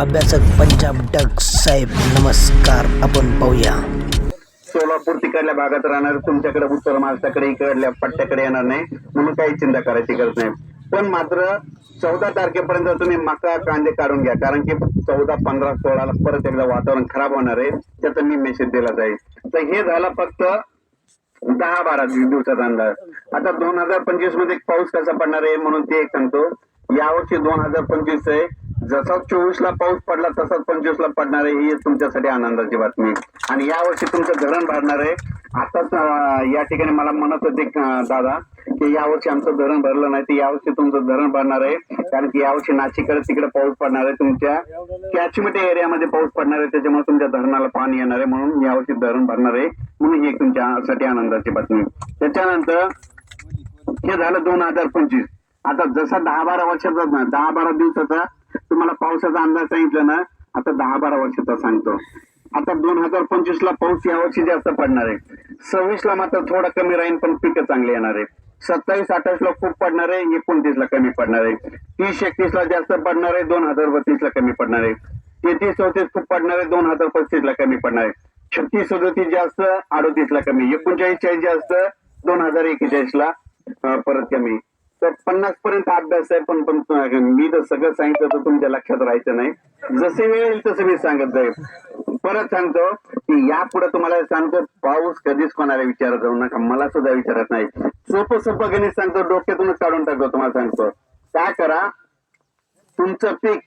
अभ्यासक पंजाब डग साहेब नमस्कार. आपण पाहूया. सोलापूर तिकडल्या भागात राहणार तुमच्याकडे उत्तर महाराष्ट्राकडे इकडल्या पट्ट्याकडे येणार नाही. म्हणून काही चिंता करायची गरज नाही. पण मात्र चौदा तारखेपर्यंत तुम्ही मका कांदे काढून घ्या. कारण की चौदा पंधरा सोळाला परत एकदा वातावरण खराब होणार आहे. त्याचा मी मेसेज दिला जाईल. तर हे झालं फक्त दहा बारा दिवसाचा अंदाज. आता दोन हजार पंचवीसमध्ये पाऊस कसा पडणार आहे म्हणून ते एक सांगतो. यावर्षी दोन हजार पंचवीस आहे. जसा चोवीस ला पाऊस पडला तसाच पंचवीस ला पडणार आहे ही तुमच्यासाठी आनंदाची बातमी आणि यावर्षी तुमचं धरण भरणार आहे. आताच या ठिकाणी मला म्हणत होते दादा की यावर्षी आमचं धरण भरलं नाही तर यावर्षी तुमचं धरण भरणार आहे. कारण की यावर्षी नाशिकडे तिकडे पाऊस पडणार आहे तुमच्या. कॅचमेंट एरियामध्ये पाऊस पडणार आहे त्याच्यामुळे तुमच्या धरणाला पाणी येणार आहे म्हणून यावर्षी धरण भरणार आहे. म्हणून ही तुमच्यासाठी आनंदाची बातमी त्याच्यानंतर हे झालं दोन हजार पंचवीस. आता जसा दहा बारा वर्षाचा दहा बारा दिवसाचा तुम्हाला पावसाचा अंदाज सांगितला ना आता दहा बारा वर्षाचा सांगतो. आता दोन हजार पंचवीस ला पाऊस यावर्षी जास्त पडणार आहे. सव्वीस ला मात्र थोडा कमी राहील पण पिकं चांगली येणार आहे. सत्तावीस अठ्ठावीस ला खूप पडणार आहे एकोणतीस ला कमी पडणार आहे. तीस एकतीस ला जास्त पडणार आहे दोन हजार बत्तीस ला कमी पडणार आहे. तेहतीस चौतीस खूप पडणार आहे दोन हजार पस्तीस ला कमी पडणार आहे. छत्तीस सदोतीस जास्त अडोतीस ला कमी एकोणचाळीस चाळीस जास्त दोन हजार एकेचाळीस ला परत कमी. तर पन्नास पर्यंत अभ्यास आहे पण पण मी तर सगळं सांगितलं तर तुमच्या लक्षात राहायचं नाही. जसे वेळ येईल तसं मी सांगत जाईल. परत सांगतो की यापुढे तुम्हाला सांगतो पाऊस कधीच कोणाला विचारत जाऊ नका. मला सुद्धा विचारत नाही. सोपं सोपं गणित सांगतो डोक्यातूनच काढून टाकतो तुम्हाला सांगतो. काय करा तुमचं पीक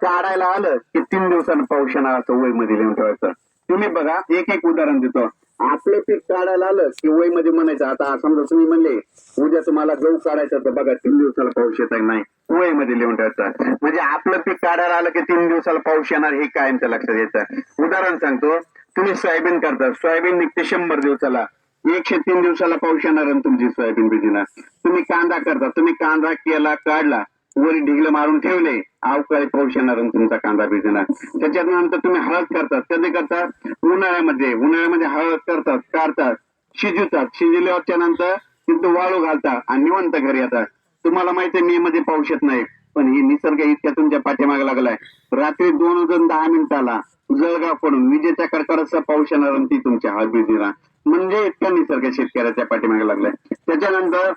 काढायला आलं की तीन दिवसानं पाऊस येणार असं वयमध्ये लिहून ठेवायचं. तुम्ही बघा एक एक उदाहरण देतो. आपलं पीक काढायला आलं की वयमध्ये म्हणायचं आता समजा तुम्ही म्हणले उद्या तुम्हाला गहू काढायचा तर बघा तीन दिवसाला पाऊस येत नाही वयमध्ये लिहून ठेवायचं. म्हणजे आपलं पीक काढायला आलं की तीन दिवसाला पाऊस येणार हे कायमचं लक्षात येतं. उदाहरण सांगतो तुम्ही सोयाबीन करता सोयाबीन निघते शंभर दिवसाला. एकशे तीन दिवसाला पाऊस येणार आणि तुमची सोयाबीन बिजणार तुम्ही कांदा करता तुम्ही कांदा केला काढला वरी ढिगलं मारून ठेवले. अवकाळी पाऊस येणार तुमचा कांदा भिजणार त्याच्यानंतर तुम्ही हळद करतात. कधी करतात? उन्हाळ्यामध्ये. उन्हाळ्यामध्ये हळद करतात काढतात शिजवतात. शिजल्याच्या नंतर तिथं वाळू घालतात आणि निवंत घरी येतात. तुम्हाला माहिती मे मध्ये पाऊस येत नाही. पण ही निसर्ग इतक्या तुमच्या पाठीमागे लागलाय. रात्री दोन वाजून दहा मिनिटाला जळगाव पडून विजेच्या कडकडाचा पाऊस येणार आणि ती तुमच्या हळद भिजणार म्हणजे इतका निसर्ग शेतकऱ्याच्या पाठीमागे लागलाय. त्याच्यानंतर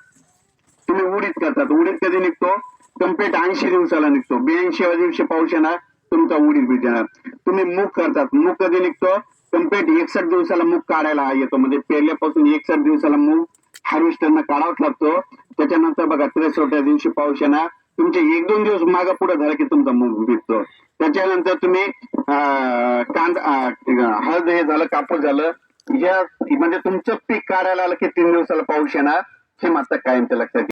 तुम्ही उडीत करतात. उडीत कधी निघतो? कंप्लीट ऐंशी दिवसाला निघतो. ब्याऐंशी दिवशी पाऊस येणार तुमचा उडीद बीज येणार तुम्ही मूग करतात. मूग कधी निघतो? कंप्लीट एकसठ दिवसाला मूग काढायला येतो. म्हणजे पेरल्यापासून एकसठ दिवसाला मूग हार्वेस्टरना काढावाच लागतो. त्याच्यानंतर बघा त्रेसोट्या दिवशी पाऊस येणार. तुमचे एक दोन दिवस मागे पुढे झाला की तुमचा मूग भिजतो. त्याच्यानंतर तुम्ही कांदा हळद हे झालं कापूस झालं. या म्हणजे तुमचं पीक काढायला आलं की तीन दिवसाला पाऊस येणार हे मात्र कायमच्या लक्षात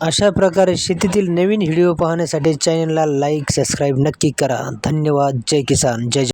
अशा प्रकारे शेतीतील नवीन व्हिडिओ पाहण्यासाठी चॅनलला लाईक सबस्क्राईब नक्की करा. धन्यवाद. जय किसान. जय